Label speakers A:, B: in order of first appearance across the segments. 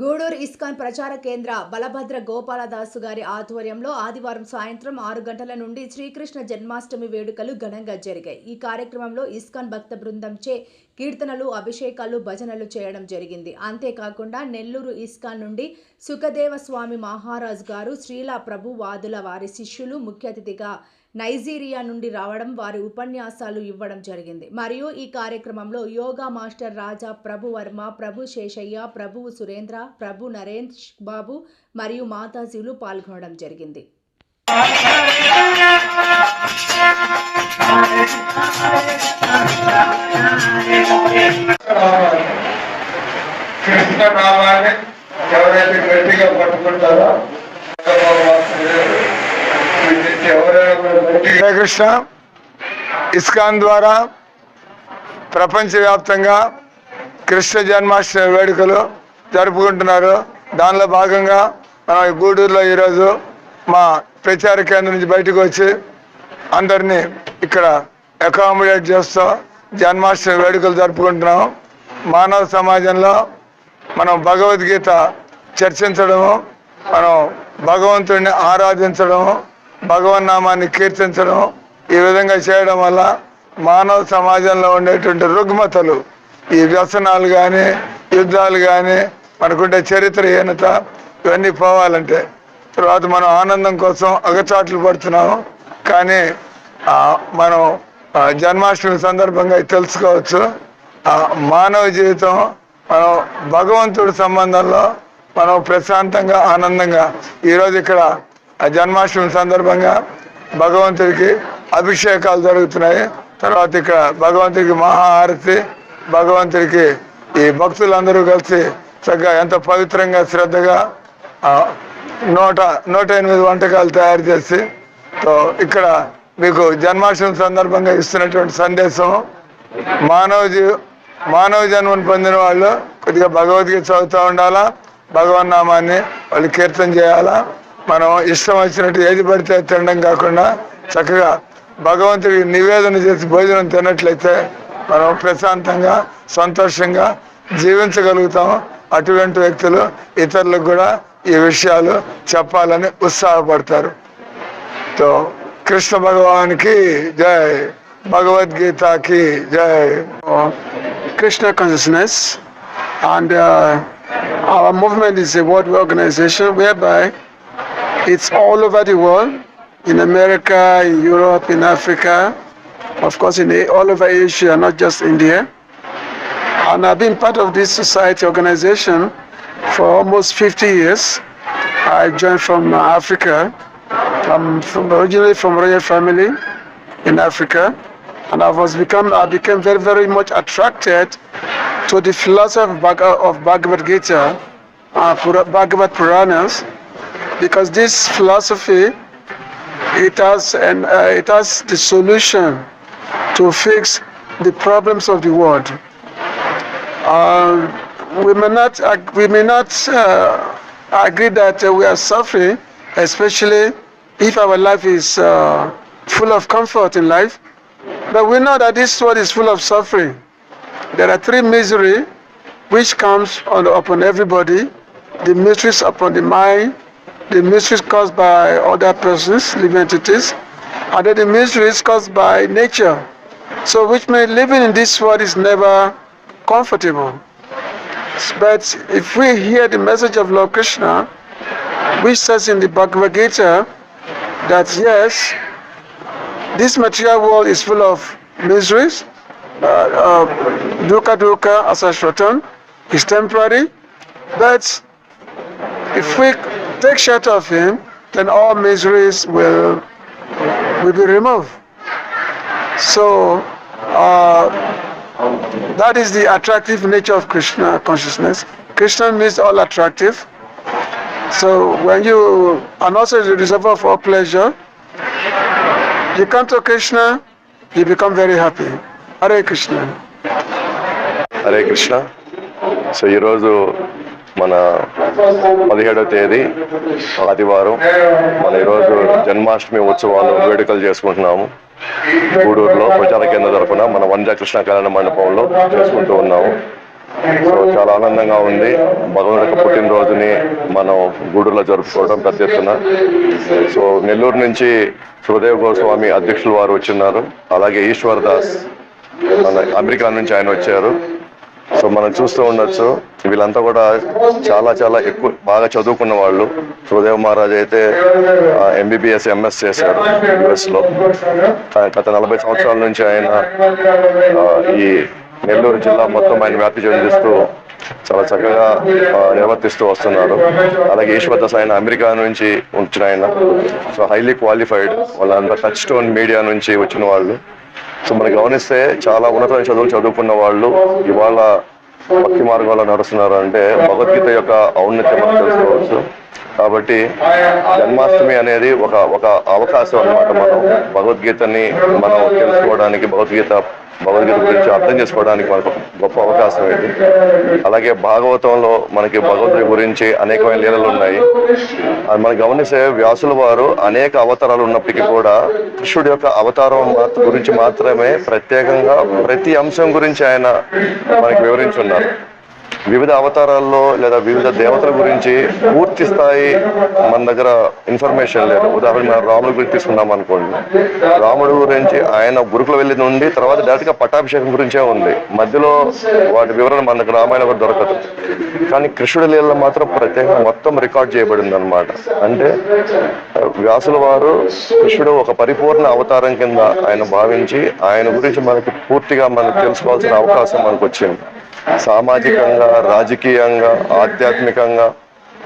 A: Gudur ISKCON ప్రచార కేంద్ర బలభద్ర గోపాలదాసు గారి ఆధ్వర్యంలో ఆదివారం సాయంత్రం ఆరు గంటల నుండి శ్రీకృష్ణ జన్మాష్టమి వేడుకలు ఘనంగా జరిగాయి. ఈ కార్యక్రమంలో ఇస్కాన్ భక్త బృందంచే కీర్తనలు అభిషేకాలు భజనలు చేయడం జరిగింది. అంతేకాకుండా నెల్లూరు ఇస్కాన్ నుండి సుఖదేవ స్వామి మహారాజ్ గారు శ్రీల ప్రభు వాదుల వారి శిష్యులు ముఖ్య అతిథిగా నైజీరియా నుండి రావడం వారి ఉపన్యాసాలు ఇవ్వడం జరిగింది. మరియు ఈ కార్యక్రమంలో యోగా మాస్టర్ రాజా ప్రభు వర్మ ప్రభు శేషయ్య ప్రభువు సురేంద్ర ప్రభు నరేంద్ర బాబు మరియు మాతాజీలు పాల్గొనడం జరిగింది.
B: కృష్ణ నామాన్ని ఎవరైతే గట్టిగా పట్టుకుంటారో ఎవరైనా కూడా గట్టిగా
C: హరే కృష్ణ ఇస్కాన్ ద్వారా ప్రపంచవ్యాప్తంగా కృష్ణ జన్మాష్టమి వేడుకలు జరుపుకుంటున్నారు. దానిలో భాగంగా మన ఈ గూడూరులో ఈరోజు మా ప్రచార కేంద్రం నుంచి బయటకు వచ్చి అందరినీ ఇక్కడ అకామిడేట్ చేస్తూ జన్మాష్టమి వేడుకలు జరుపుకుంటున్నాం మానవ సమాజంలో మనం భగవద్గీత చర్చించడము మనం భగవంతుడిని ఆరాధించడము భగవన్నామాన్ని కీర్తించడం ఈ విధంగా చేయడం వల్ల మానవ సమాజంలో ఉండేటువంటి రుగ్మతలు ఈ వ్యసనాలు కానీ యుద్ధాలు కానీ మనకుండే చరిత్రహీనత ఇవన్నీ పోవాలంటే తర్వాత మనం ఆనందం కోసం అగచాట్లు పడుతున్నాము. కానీ మనం జన్మాష్టమి సందర్భంగా తెలుసుకోవచ్చు. మానవ జీవితం మనం భగవంతుడి సంబంధంలో మనం ప్రశాంతంగా ఆనందంగా ఈరోజు ఇక్కడ జన్మాష్టమి సందర్భంగా భగవంతుడికి అభిషేకాలు జరుగుతున్నాయి. తర్వాత ఇక్కడ భగవంతుడికి మహాహారతి భగవంతుడికి ఈ భక్తులందరూ కలిసి చక్కగా ఎంత పవిత్రంగా శ్రద్ధగా నూట నూట ఎనిమిది వంటకాలు తయారు చేసి సో ఇక్కడ మీకు జన్మాష్టమి సందర్భంగా ఇస్తున్నటువంటి సందేశం. మానవ జీవ మానవ జన్మను పొందిన వాళ్ళు కొద్దిగా భగవద్గీత చదువుతూ ఉండాలా భగవన్ నామాన్ని వాళ్ళు కీర్తన చేయాలా మనం ఇష్టం వచ్చినట్టు ఏది పడితే తినడం కాకుండా చక్కగా భగవంతుడికి నివేదన చేసి భోజనం తిన్నట్లయితే మనం ప్రశాంతంగా సంతోషంగా జీవించగలుగుతాం అటువంటి వ్యక్తులు ఇతరులకు కూడా ఈ విషయాలు చెప్పాలని ఉత్సాహపడతారు. తో కృష్ణ భగవానికి జై భగవద్గీతకి జై.
D: Krishna consciousness and uh, our movement is a world organization whereby it's all over the world, in America, in Europe, in Africa, of course, in all over Asia, not just India. And I've been part of this society organization for almost 50 years. I joined from Africa. I'm from, originally from royal family in Africa, and I was become I became very very much attracted to the philosophy of, Bhagavad Gita, uh, Bhagavad Puranas, because this philosophy it has and uh, it has the solution to fix the problems of the world. Uh, we may not we may not uh, agree that uh, we are suffering, especially if our life is uh, full of comfort in life. But we know that this world is full of suffering. There are three misery which comes on, upon everybody. The miseries upon the mind, the miseries caused by other persons, living entities, and then the miseries caused by nature. So which means living in this world is never comfortable. But if we hear the message of Lord Krishna, which says in the Bhagavad Gita that yes, this material world is full of miseries, uh, uh, dukkha dukkha asashratam is temporary, but if we take shelter of him, then all miseries will, will be removed. So, uh, that is the attractive nature of Krishna consciousness. Krishna means all attractive. So when you and also the reservoir of all pleasure, you come to Krishna, you become very happy. Hare Krishna.
E: Hare Krishna. So you're also మన పదిహేడవ తేదీ ఆదివారం. మన ఈరోజు జన్మాష్టమి ఉత్సవాలు వేడుకలు చేసుకుంటున్నాము. గూడూరులో ప్రచార కేంద్రం తరపున మన వంజా కృష్ణ కళ్యాణ మండపంలో చేసుకుంటూ ఉన్నాము. సో చాలా ఆనందంగా ఉంది. భగవంతుడి యొక్క పుట్టినరోజుని మనం గూడూరులో జరుపుకోవడం పెద్ద ఎత్తున. సో నెల్లూరు నుంచి సుఖదేవ్ గోస్వామి అధ్యక్షులు వారు వచ్చిన్నారు. అలాగే ఈశ్వర్ దాస్ మన అమెరికా నుంచి ఆయన వచ్చారు. సో మనం చూస్తూ ఉండొచ్చు. వీళ్ళంతా కూడా చాలా చాలా ఎక్కువ బాగా చదువుకున్న వాళ్ళు. సుఖదేవ్ మహారాజ్ అయితే ఎంబీబీఎస్ ఎంఎస్ చేశారు యుఎస్లో గత నలభై సంవత్సరాల నుంచి ఆయన ఈ నెల్లూరు జిల్లా మొత్తం ఆయన వ్యాప్తి చెందిస్తూ చాలా చక్కగా నిర్వర్తిస్తూ వస్తున్నారు అలాగే ఈశ్వర్ దాస్ ఆయన అమెరికా నుంచి వచ్చిన ఆయన. So highly qualified. వాళ్ళంతా టచ్ స్టోన్ మీడియా నుంచి వచ్చిన వాళ్ళు. సో మనం గమనిస్తే చాలా ఉన్నతమైన చదువులు చదువుకున్న వాళ్ళు ఇవాళ భక్తి మార్గంలో నడుస్తున్నారు అంటే భగవద్గీత యొక్క ఔన్నత్యం మనం తెలుసుకోవచ్చు. కాబట్టి జన్మాష్టమి అనేది ఒక ఒక అవకాశం అన్నమాట మనం. భగవద్గీతని మనం తెలుసుకోవడానికి భగవద్గీత భగవద్గీత గురించి అర్థం చేసుకోవడానికి మనకు గొప్ప అవకాశం ఇది. అలాగే భాగవతంలో మనకి భగవద్గీత గురించి అనేకమైన లీలలు ఉన్నాయి. అది మనం గమనిస్తే వ్యాసుల వారు అనేక అవతారాలు ఉన్నప్పటికీ కూడా కృష్ణుడి యొక్క అవతారం గురించి మాత్రమే ప్రత్యేకంగా ప్రతి అంశం గురించి ఆయన మనకి వివరించున్నారు. వివిధ అవతారాల్లో లేదా వివిధ దేవతల గురించి పూర్తి స్థాయి మన దగ్గర ఇన్ఫర్మేషన్ లేదు. ఉదాహరణ మనం రాముడి గురించి తీసుకున్నాం అనుకోండి. రాముడు గురించి ఆయన గురుకులు వెళ్ళి నుండి తర్వాత డైరెక్ట్గా పట్టాభిషేకం గురించే ఉంది. మధ్యలో వాటి వివరణ మనకు రామాయణం కూడా దొరకదు. కానీ కృష్ణుడి లీలలో మాత్రం ప్రత్యేకంగా మొత్తం రికార్డ్ చేయబడింది అనమాట అంటే వ్యాసుల వారు కృష్ణుడు ఒక పరిపూర్ణ అవతారం కింద ఆయన భావించి ఆయన గురించి మనకి పూర్తిగా మనకు తెలుసుకోవాల్సిన అవకాశం మనకు వచ్చింది సామాజికంగా రాజకీయంగా ఆధ్యాత్మికంగా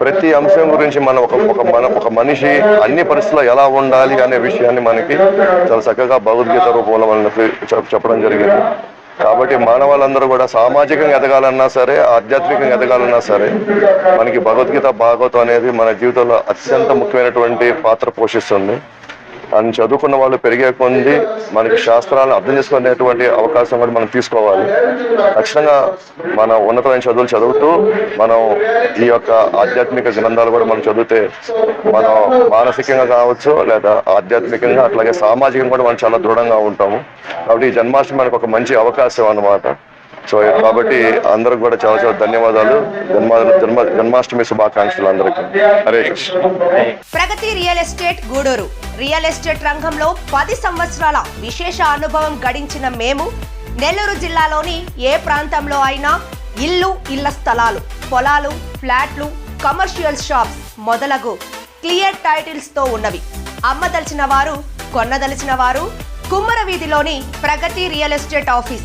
E: ప్రతి అంశం గురించి మనం ఒక ఒక మన ఒక మనిషి అన్ని పరిస్థితుల్లో ఎలా ఉండాలి అనే విషయాన్ని మనకి చాలా చక్కగా భగవద్గీత రూపంలో మనకి చెప్పడం జరిగింది. కాబట్టి మానవాళ్ళందరూ కూడా సామాజికంగా ఎదగాలన్నా సరే ఆధ్యాత్మికంగా ఎదగాలన్నా సరే మనకి భగవద్గీత భాగవతం అనేది మన జీవితంలో అత్యంత ముఖ్యమైనటువంటి పాత్ర పోషిస్తుంది. అని చదువుకున్న వాళ్ళు పెరిగే కొంది మనకి శాస్త్రాలను అర్థం చేసుకునేటువంటి అవకాశం కూడా మనం తీసుకోవాలి. ఖచ్చితంగా మన ఉన్నతమైన చదువులు చదువుతూ మనం ఈ యొక్క ఆధ్యాత్మిక గ్రంథాలు కూడా మనం చదివితే మనం మానసికంగా కావచ్చు లేదా ఆధ్యాత్మికంగా అట్లాగే సామాజికంగా కూడా మనం చాలా దృఢంగా ఉంటాము. కాబట్టి ఈ జన్మాష్టమి మనకు ఒక మంచి అవకాశం అన్నమాట. సో కాబట్టి అందరికి కూడా చాలా చాలా ధన్యవాదాలు. జన్మ జన్మ జన్మాష్టమి శుభాకాంక్షలు అందరికీ. Hare
F: Pragati real estate Gudur. Real estate రంగంలో పది సంవత్సరాల విశేష అనుభవం గడించిన మేము నెల్లూరు జిల్లాలోని ఏ ప్రాంతంలో అయినా ఇల్లు ఇళ్ళ స్థలాలు పొలాలు ఫ్లాట్లు కమర్షియల్ షాప్స్ మొదలగు క్లియర్ టైటిల్స్తో ఉన్నవి అమ్మదలిచిన వారు కొన్నదలిచిన వారు కుమ్మర వీధిలోని Pragati real estate office